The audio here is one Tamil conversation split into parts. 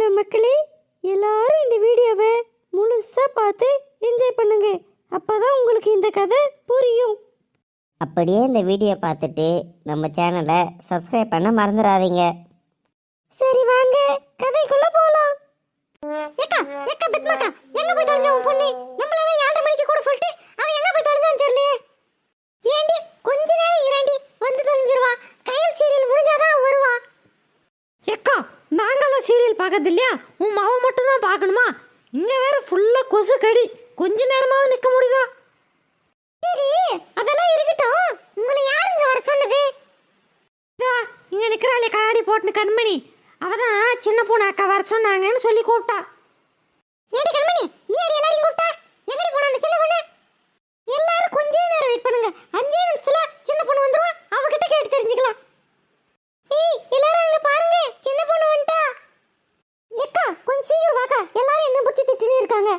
ஹலோ மக்களே எல்லாரும் இந்த வீடியோவை முழுசா பார்த்து என்ஜாய் பண்ணுங்க. அப்பதான் உங்களுக்கு இந்த கதை புரியும். அப்படியே இந்த வீடியோ பார்த்துட்டு நம்ம சேனலை சப்ஸ்கிரைப் பண்ண மறந்துடாதீங்க. சரி வாங்க கதைக்குள்ள போலாம். ஏக்கா எங்க போய் தொலைஞ்ச உன் பொண்ணு நம்மளால ஏழரை மணிக்கு கூட சொல்லிட்டு அவன் எங்க போய் தொலைஞ்சான்னு தெரியலையே ஏண்டி கொஞ்ச நேரம் இரண்டி வந்து தொலைஞ்சிருவா கையல் சீரியல் முடிஞ்சாதான் அவன் வருவா ஏக்கா நாங்களாம் சீரியல் பார்க்கறது இல்லையா உன் மாவன் மட்டும் தான் பார்க்கணுமா? இங்கே வேற ஃபுல்லாக கொசு கடி. கொஞ்ச நேரமாவது நிற்க முடியுதா? சரி அதெல்லாம் இருக்கட்டும். உங்களை யார் இங்க வர சொன்னது? இங்கே நிற்கிறாளே கண்ணாடி போட்டுன்னு கண்மணி. அவ தான் சின்ன பொண்ணு அக்கா வர சொன்னாங்கன்னு சொல்லி கூப்பிட்டா. ஏடி கண்மணி நீ அடி எல்லாரையும் கூப்பிட்டா எங்கடி போன அந்த சின்ன பொண்ணு எல்லாரும் கொஞ்ச நேரம் வெயிட் பண்ணுங்க அஞ்சே நிமிஷத்துல சின்ன பொண்ணு வந்துருவா அவகிட்ட கேட்டு தெரிஞ்சுக்கலாம் ஏய் எல்லாரும் அங்க பாருங்க சின்ன பொண்ணு வந்துட்டா ஏக்கா கொஞ்சம் சீக்கிரம் வாக்கா எல்லாரும் என்ன பிடிச்சி திட்டினே இருக்காங்க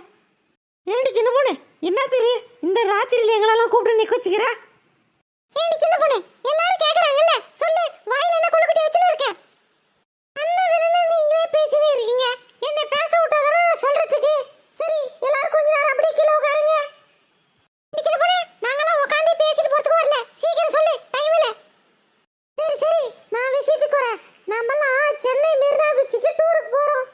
ஏண்டி சின்ன பொண்ணு என்ன தெரியும் இந்த ராத்திரியில் எங்களெல்லாம் கூப்பிட்டு நிக்க வச்சுக்கிற? ஏடி சின்ன பொண்ணு. எல்லாரும் கேக்குறாங்கல்ல. சொல்லு வாயில என்ன கொழுக்கட்டி வச்சுன்னு இருக்கேன் அண்ணன் நீங்களே பேசினே இருக்கீங்க என்ன பேச விட்டாதானே நான் சொல்றதுக்கு சரி எல்லாரும் கொஞ்ச நேரம் அப்படியே கீழே உட்காருங்க ஏடி சின்ன பொண்ணு நாங்களாம் உட்காந்து பேசிட்டு போறதுக்கு வரல சீக்கிரம் சொல்லு டைம் இல்ல சரி சரி நான் விஷயத்துக்கு வரேன் நம்மலாம் சென்னை மெரினா பீச்சுக்கு டூருக்கு போறோம்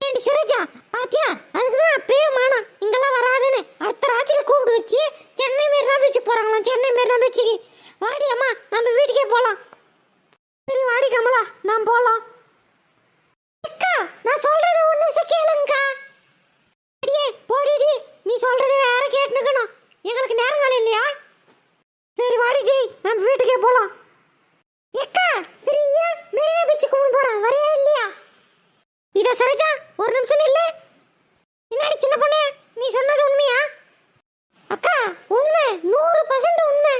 ஏண்டி சுரேஜா பாத்தியா அதுக்கு தான் அப்பயே மானம் இங்கெல்லாம் வராதுன்னு அடுத்த ராத்திரி கூப்பிட்டு வச்சு சென்னை மெரினா பீச்சு போகிறாங்களாம் சென்னை வாடி அம்மா நம்ம வீட்டுக்கே போகலாம் சரி வாடி கமலா நாம் போகலாம் அக்கா நான் சொல்றது ஒரு நிமிஷம் கேளுங்கக்கா. அடியே போடிடி நீ சொல்றது வேற கேட்டுக்கணும். எங்களுக்கு நேரம் காலம் இல்லையா? சரி வாடிடி நம்ம வீட்டுக்கே போகலாம் அக்கா ஃப்ரீயா மெரினா பீச்சுக்கு போறோம் வரையா இல்லையா? இதை சரிஜா ஒரு நிமிஷம் இல்லை என்னடி சின்ன பொண்ணு நீ சொன்னது உண்மையா அக்கா உண்மை நூறு பர்சன்ட் உண்மை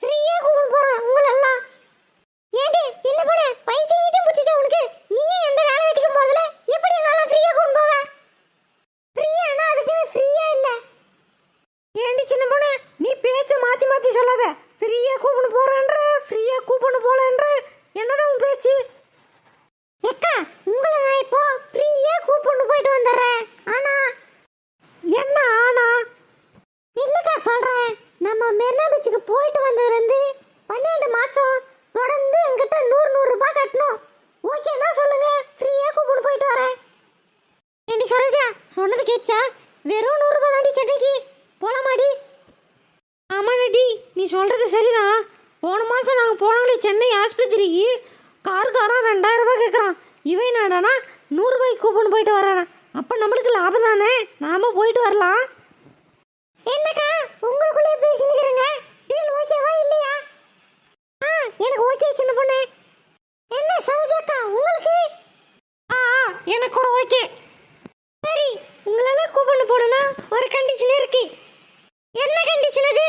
ஃப்ரீயா கூப்பிட்டு போறோம் உங்களெல்லாம் ஏண்டி சின்ன பொண்ணு பைத்தியம் கீத்தியம் பிடிச்சா உனக்கு நீயே எந்த வேலை வெட்டிக்கும் போதில்ல எப்படி என்னால ஃப்ரீயா கூப்பிட்டு போவ ஃப்ரீயானா அதுக்குன்னு ஃப்ரீயா இல்ல ஏண்டி சின்ன பொண்ணு நீ பேச்ச மாத்தி மாத்தி சொல்லாத ஃப்ரீயா கூப்பிட்டு போறேன்ற ஃப்ரீயா கூப்பிட்டு போலன்ற. என்னதான் உன் பேச்சு? அக்கா உங்களை நான் இப்போ ஃப்ரீயா கூப்பிட்டு போயிட்டு வந்துடுறேன். ஆனா என்ன ஆனா? இல்லக்கா சொல்றேன். நம்ம மெரினா பீச்சுக்கு போயிட்டு வந்ததுலேருந்து பன்னெண்டு மாசம் தொடர்ந்து என்கிட்ட நூறு நூறு ரூபாய் கட்டணும். ஓகேன்னா சொல்லுங்க? ஃப்ரீயா கூப்பிட்டு போயிட்டு வரேன். ஏண்டி சொல்றதா சொன்னது கேச்சா வெறும் நூறுரூபா தாண்டி சட்டைக்கு போலாமாடி? ஆமாடி நீ சொல்றது சரிதான். போன மாசம் நாங்கள் போனாங்களே சென்னை ஆஸ்பத்திரிக்கு காருக்காரன் ரெண்டாயிரம் ரூபாய் கேட்குறான் இவன் என்னடானா நூறுரூபாய்க்கு கூப்பன் போயிட்டு வரானா அப்போ நம்மளுக்கு லாபம் தானே? நாம போயிட்டு வரலாம். என்னக்கா உங்களுக்குள்ளே பேசினுக்கிறேங்க டீல் ஓகேவா இல்லையா? ஆ எனக்கு ஓகே சின்ன பொண்ணு. என்ன சரோஜாக்கா உங்களுக்கு? ஆ எனக்கு ஒரு ஓகே. சரி உங்களால கூப்பிட்டு போடணும் ஒரு கண்டிஷன் இருக்கு. என்ன கண்டிஷன் அது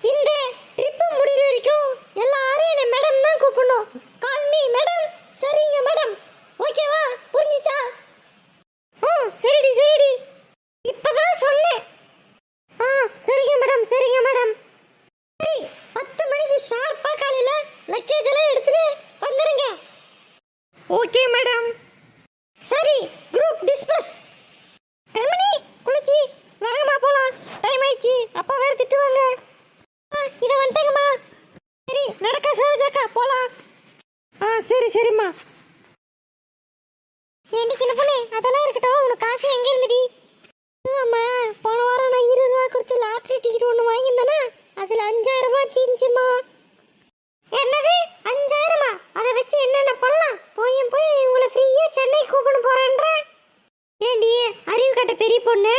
இந்த ட்ரிப்பு முடிகிற வரைக்கும் எல்லாரும் என்ன மேடம் தான் கூப்பிடணும். கால் மீ மேடம் சரிங்க மேடம் ஓகேவா புரிஞ்சிச்சா? ஆ சரிடி சரிடி. இப்பதான் சொன்னேன் ஆ சரிங்க மேடம் சரிங்க மேடம் சரி பத்து மணிக்கு ஷார்ப்பா காலையில லக்கேஜ் எல்லாம் எடுத்துட்டு வந்துருங்க ஓகே மேடம் சரி குரூப் டிஸ்பஸ் கண்மணி குளிச்சி வேகமா போலாம் டைம் ஆயிடுச்சு அப்பா வேற திட்டுவாங்க ஆ, இத வந்துட்டேங்கம்மா சரி நடக்க சரோஜாக்கா போலாம். ஆ சரி சரிம்மா. ஏண்டி சின்ன பொண்ணு அதெல்லாம் இருக்கட்டும் உனக்கு காசு எங்க இருந்துடி ஆமா போன வாரம் நான் இருபது ரூபா கொடுத்து லாட்ரி டிக்கெட் ஒன்று வாங்கியிருந்தேனா அதுல அஞ்சாயிரம் ரூபாய் சிஞ்சுமா என்னது? அஞ்சாயிரமா? அதை வச்சு என்னென்ன பண்ணலாம்? போய் போய் உங்களை ஃப்ரீயா சென்னை கூப்பிட்டு போறேன்ற. ஏண்டி அறிவு கட்ட பெரிய பொண்ணு?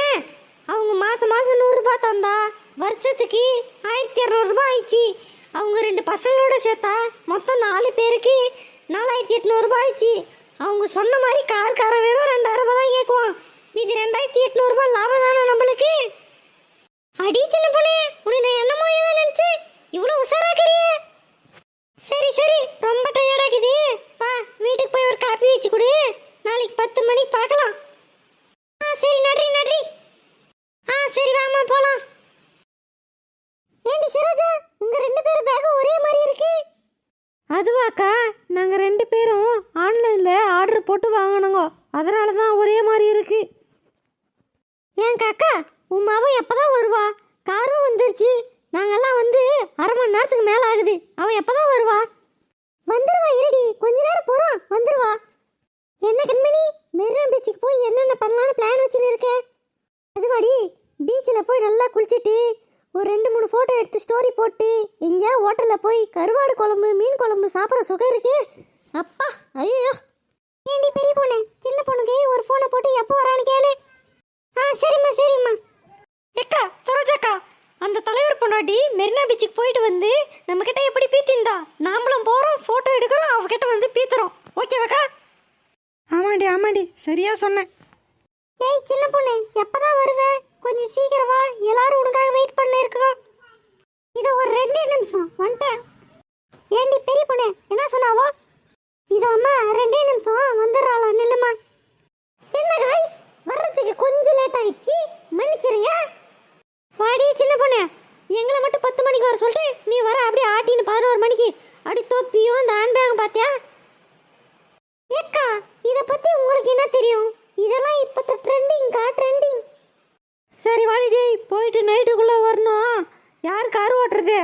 அவங்க மாசம் மாசம் நூறுரூபா தந்தா வருஷத்துக்கு ஆயிரத்தி இரநூறுபா ஆயிடுச்சு. அவங்க ரெண்டு பசங்களோட சேர்த்தா மொத்தம் நாலு பேருக்கு நாலாயிரத்தி எட்நூறுபா ஆயிடுச்சு. அவங்க சொன்ன மாதிரி கார்கார வெறும் ரெண்டாயிரம் ரூபாய் தான் கேட்குவான் மீதி ரெண்டாயிரத்தி எட்நூறுபா லாபம் தானே நம்மளுக்கு? அடிச்சு சின்ன பொண்ணு உன்னை நான் என்னமோ ஏதோ நினச்சேன் இவ்வளோ உஷாராக்கிறியே சரி சரி ரொம்ப டயர்டாக்குது வா வீட்டுக்கு போய் ஒரு காப்பி வச்சு கொடு நாளைக்கு பத்து மணிக்கு பார்க்கலாம் ஆ சரி நன்றி நன்றி ஆ சரி வாமா போலாம் ஏண்டி சரோஜா உங்க ரெண்டு பேரும் பேக் ஒரே மாதிரி இருக்கு அதுவாக்கா நாங்கள் ரெண்டு பேரும் ஆன்லைனில் ஆர்டர் போட்டு வாங்கினோங்க அதனால தான் ஒரே மாதிரி இருக்கு. ஏன் காக்கா உன் மாவன் எப்போ தான் வருவா? காரும் வந்துருச்சு. நாங்கெல்லாம் வந்து அரை மணி நேரத்துக்கு மேலே ஆகுது. அவன் எப்போ தான் வருவா? வந்துருவா இருடி. கொஞ்ச நேரம் போகிறோம் வந்துருவா. என்ன கண்மணி? மெரினா பீச்சுக்கு போய் என்னென்ன பண்ணலான்னு பிளான் வச்சுன்னு இருக்க? அதுவாடி பீச்சில் போய் நல்லா குளிச்சுட்டு ஒரு ரெண்டு மூணு ஃபோட்டோ எடுத்து ஸ்டோரி போட்டு எங்கேயா ஹோட்டலில் போய் கருவாடு குழம்பு மீன் குழம்பு சாப்பிட்ற சுகம் இருக்கே. அப்பா ஐயோ ஏண்டி பெரிய பொண்ணு? சின்ன பொண்ணுக்கு ஒரு ஃபோனை போட்டு எப்போ வரான்னு கேளு. ஆ சரிம்மா சரிம்மா. எக்கா சரோஜாக்கா அந்த தலைவர் பொண்டாட்டி மெரினா பீச்சுக்கு போயிட்டு வந்து நம்ம கிட்ட எப்படி பீத்திருந்தா நாமளும் போறோம் போட்டோ எடுக்கிறோம் அவகிட்ட வந்து பீத்துறோம். ஓகேவாக்கா ஆமாண்டி ஆமாண்டி சரியா சொன்னேன் ஏய் சின்ன பொண்ணு எப்பதான் வருவ? கொஞ்சம் சீக்கிரம் வா எல்லாரும் உனக்காக வெயிட் பண்ண இருக்கோம் இது ஒரு ரெண்டே நிமிஷம் வந்துட்டேன். ஏண்டி பெரிய பொண்ணு என்ன சொன்னாவோ? இது அம்மா ரெண்டே நிமிஷம். வந்துடுறாளா நில்லுமா. என்ன காய்ஸ் வர்றதுக்கு கொஞ்சம் லேட் ஆயிடுச்சு. மன்னிச்சிருங்க. வாடி சின்ன பொண்ணு. எங்களை மட்டும் பத்து மணிக்கு வர சொல்லிட்டு நீ வர அப்படியே ஆட்டின்னு பதினோரு மணிக்கு. அப்படி தொப்பியும் அந்த ஹேண்ட்பேகும் பார்த்தியா ஏக்கா இத பத்தி உங்களுக்கு என்ன தெரியும் இதெல்லாம் இப்பத்த ட்ரெண்டிங்க்கா ட்ரெண்டிங் சரி வாடிடி போயிட்டு நைட்டுக்குள்ள வரணும் யார் கார் ஓட்டுறது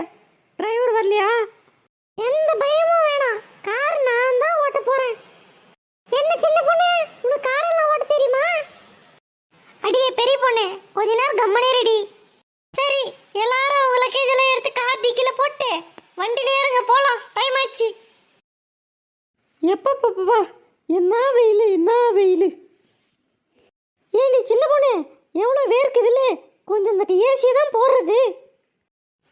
டிரைவர் வரலையா எந்த பயமும் வேணாம் கார் நான் தான் ஓட்ட போறேன் என்ன சின்ன பொண்ணு உனக்கு கார் எல்லாம் ஓட்ட தெரியுமா அடியே பெரிய பொண்ணு கொஞ்ச நேரம் கம்மனே ரெடி சரி எல்லாரும் அவங்க லக்கேஜ் எல்லாம் எடுத்து கார் டிக்கில போட்டு வண்டியில ஏறுங்க போலாம். டைம் ஆச்சு. எப்பப்பப்பா என்ன வெயில் என்ன வெயில்? ஏண்டி சின்ன பொண்ணு எவ்வளோ வேர்க்குதுல்ல கொஞ்சம் இந்த ஏசி தான் போடுறது.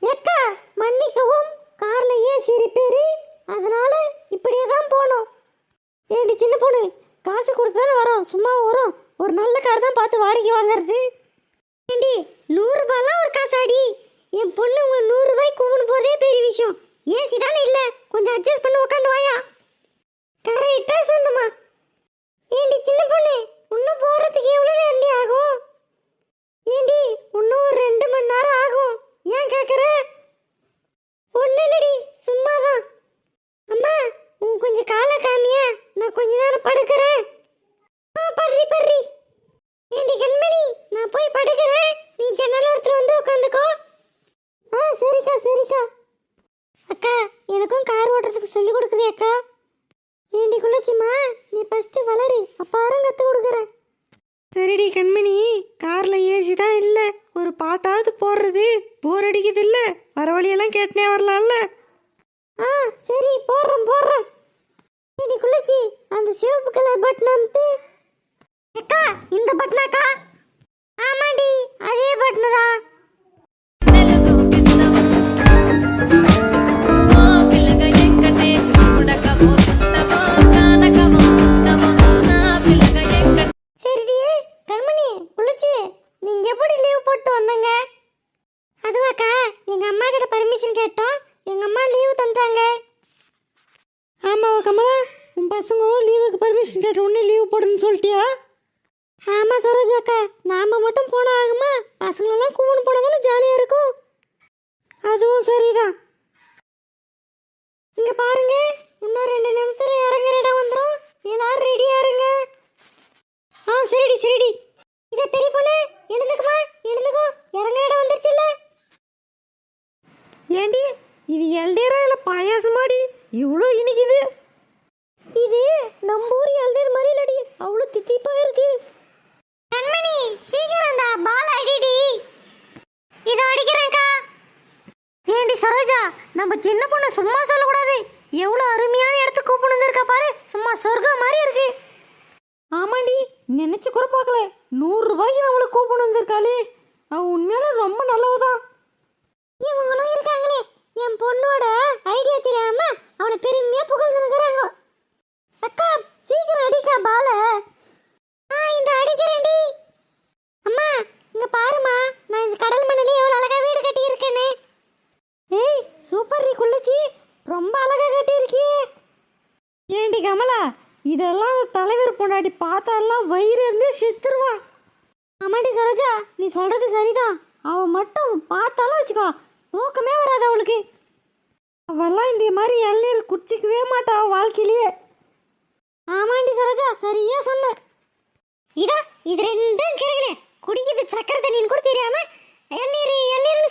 ஏக்கா மன்னிக்கவும் காரில் ஏசி ரிப்பேரு அதனால இப்படியே தான் போனோம் ஏண்டி சின்ன பொண்ணு காசு கொடுத்து தானே வரோம் சும்மா வரோம். ஒரு நல்ல கார் தான் பார்த்து வாடகை வாங்குறது. ஏண்டி நூறுரூபாலாம் ஒரு காசாடி. என் பொண்ணு உங்க நூறுரூபாய்க்கு கூப்பிட்டு போகிறதே பெரிய விஷயம். ஏசி தானே இல்லை கொஞ்சம் அட்ஜஸ்ட் பண்ணி உட்காந்து வாயா. கரெக்டாக சொன்னமா ஏண்டி சின்ன பொண்ணு இன்னும் போகிறதுக்கு எவ்வளோ நேரம் ஆகும்? ஏண்டி இன்னும் ஒரு ரெண்டு மணி நேரம் ஆகும். ஏன் கேக்குற? இல்லைடி இல்லடி சும்மாதான். அம்மா உன் கொஞ்சம் காலை காமியா நான் கொஞ்ச நேரம் படுக்கிறேன் ஆ படுறி படுறி ஏண்டி கண்மணி நான் போய் படுக்கிறேன் நீ ஜன்னல் இடத்துல வந்து உட்காந்துக்கோ ஆ சரிக்கா சரிக்கா அக்கா எனக்கும் கார் ஓட்டுறதுக்கு சொல்லி கொடுக்குதே அக்கா ஏண்டி குள்ளச்சிம்மா நீ ஃபர்ஸ்ட் வளரு அப்பாரம் கத்து கொடுக்குறேன். சரிடி கண்மணி கார்ல ஏசி தான் பசங்க லீவுக்கு பர்மிஷன் கேட்ட உடனே லீவு போடுன்னு சொல்லிட்டியா? ஆமா சரோஜாக்கா நாம மட்டும் போனா ஆகுமா? பசங்களெல்லாம் கூப்பிட்டு போனா தானே ஜாலியா இருக்கும். அதுவும் சரிதான். இங்க பாருங்க இன்னும் ரெண்டு நிமிஷத்துல இறங்குற இடம் வந்துடும் எல்லாரும் ரெடியா இருங்க. ஆ சரிடி சரிடி. இத பெரிய பொண்ணு எழுந்துக்குமா? எழுந்துக்கோ. இறங்குற இடம் வந்துருச்சுல்ல. ஏண்டி இது எல்டேரா இல்ல பாயாசமாடி? இவ்வளோ இனிக்குது. இது நம்ம ஊர் எல்டேர் மாதிரி இல்லடி. அவ்வளோ தித்திப்பா இருக்கு. கண்மணி சீக்கிரம் அந்த பால் அடிடி. இதோ அடிக்கிறேன்க்கா. ஏண்டி சரோஜா நம்ம சின்ன பொண்ணு சும்மா சொல்லக்கூடாது. எவ்வளோ அருமையான இடத்துக்கு கூப்பிட்டு வந்திருக்கா பாரு. சும்மா சொர்க்கம் மாதிரி இருக்கு. ஆமாண்டி நினைச்சு கூட பார்க்கல. நூறு ரூபாய்க்கு நம்மளை கூப்பிட்டு வந்திருக்காளே அவ உண்மையால ரொம்ப நல்லவதான் இவங்களும் இருக்காங்களே. என் பொண்ணோட ஐடியா தெரியாம அவனை பெருமையா புகழ்ந்துருக்கிறாங்க அக்கா சீக்கிரம் அடிக்கா பால ஆ இந்த அடிக்கிறேன்டி அம்மா இங்க பாருமா நான் இந்த கடல் மண்ணிலே எவ்வளவு அழகா வீடு கட்டி இருக்கேன்னு ஏய் சூப்பர் நீ குள்ளச்சி ரொம்ப அழகா கட்டி இருக்கியே ஏண்டி கமலா இதெல்லாம் அந்த அப்படி பார்த்தாலாம் வயிறு இருந்து செத்துருவா. ஆமாண்டி சரோஜா நீ சொல்றது சரிதான். அவள் மட்டும் பார்த்தாலும் வச்சுக்கோ தூக்கமே வராது அவளுக்கு. அவெல்லாம் இந்த மாதிரி இளநீர் குடிச்சிக்கவே மாட்டா வாழ்க்கையிலேயே. ஆமாண்டி சரோஜா சரியா சொன்ன. இதா இது ரெண்டும் கிடைக்கல குடிக்கிறது சக்கரை தண்ணின்னு கூட தெரியாம இளநீர் இளநீர்